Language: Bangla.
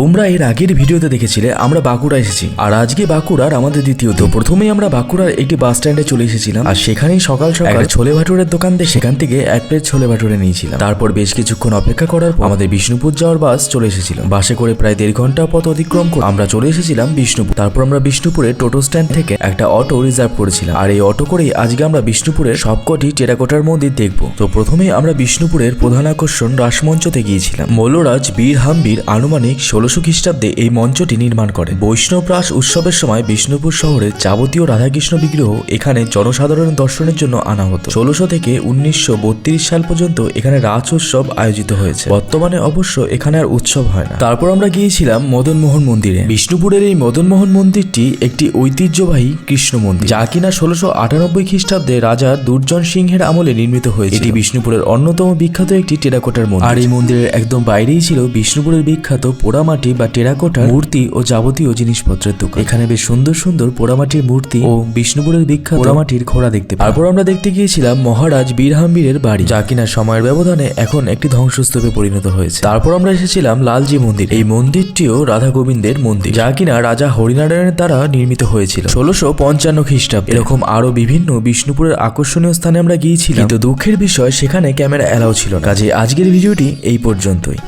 তোমরা এর আগের ভিডিওতে দেখেছিলে আমরা বাঁকুড়া এসেছি। আর আজকে বাঁকুড়ার আমাদের দ্বিতীয় তো প্রথমেই আমরা বাঁকুড়ার একটি বাস স্ট্যান্ডে চলে এসেছিলাম। আর সেখানেই সকাল সকাল ছোলে ভাটুরের দোকান দিয়ে সেখান থেকে এক প্লেট ছোলে ভাটুরে নিয়েছিলাম। তারপর বেশ কিছুক্ষণ অপেক্ষা করার পর আমাদের বিষ্ণুপুর যাওয়ার বাস চলে এসেছিল। বাসে করে প্রায় দেড় ঘণ্টা পথ অতিক্রম করে আমরা চলে এসেছিলাম বিষ্ণুপুর। তারপর আমরা বিষ্ণুপুরে টোটো স্ট্যান্ড থেকে একটা অটো রিজার্ভ করেছিলাম। আর এই অটো করেই আজকে আমরা বিষ্ণুপুরের সবকটি টেরাকোটার মন্দির দেখব। তো প্রথমেই আমরা বিষ্ণুপুরের প্রধান আকর্ষণ রাসমঞ্চতে গিয়েছিলাম। মল্লরাজ বীর হাম্বির আনুমানিক ষোলোশো খ্রিস্টাব্দে এই মঞ্চটি নির্মাণ করেন। বৈষ্ণব রাস উৎসবের সময় বিষ্ণুপুর শহরের যাবতীয় রাধাকৃষ্ণ বিগ্রহ এখানে জনসাধারণ দর্শনের জন্য আনা হতো। ষোলোশো থেকে উনিশশো বত্রিশ সাল পর্যন্ত এখানে রাজ উৎসব আয়োজিত হয়েছে। বর্তমানে অবশ্য এখানে আর উৎসব হয় না। তারপর আমরা গিয়েছিলাম মদনমোহন মন্দিরে। বিষ্ণুপুরের এই মদনমোহন মন্দিরটি একটি ঐতিহ্যবাহী কৃষ্ণ মন্দির, যা কিনা ষোলোশো আটানব্বই খ্রিস্টাব্দে রাজা দুর্জন সিংহের আমলে নির্মিত হয়েছে এটি বিষ্ণুপুরের অন্যতম বিখ্যাত একটি টেরাকোটার মন্দির। আর এই মন্দিরের একদম বাইরেই ছিল বিষ্ণুপুরের বিখ্যাত পোড়ামাটি। বা টেরাকোটার মূর্তি ও যাবতীয় জিনিসপত্রের দোকান। এখানে বেশ সুন্দর সুন্দর পোড়ামাটির মূর্তি ও বিষ্ণুপুরের বিখ্যাত পোড়ামাটির ঘোড়া দেখতে। তারপর আমরা দেখতে গিয়েছিলাম মহারাজ বীরহাম্বীরের বাড়ি, যা কিনা সময়ের ব্যবধানে এখন একটি ধ্বংসস্তূপে পরিণত হয়েছে। তারপর আমরা এসেছিলাম লালজি মন্দির। এই মন্দিরটিও রাধা গোবিন্দের মন্দির, যা কিনা রাজা হরিনারায়ণের দ্বারা নির্মিত হয়েছিল। ষোলোশো পঞ্চান্ন খ্রিস্টাব্দ। এরকম আরও বিভিন্ন বিষ্ণুপুরের আকর্ষণীয় স্থানে আমরা গিয়েছিলাম। কিন্তু দুঃখের বিষয়, সেখানে ক্যামেরা এলাও ছিল কাজে আজকের ভিডিওটি এই পর্যন্তই।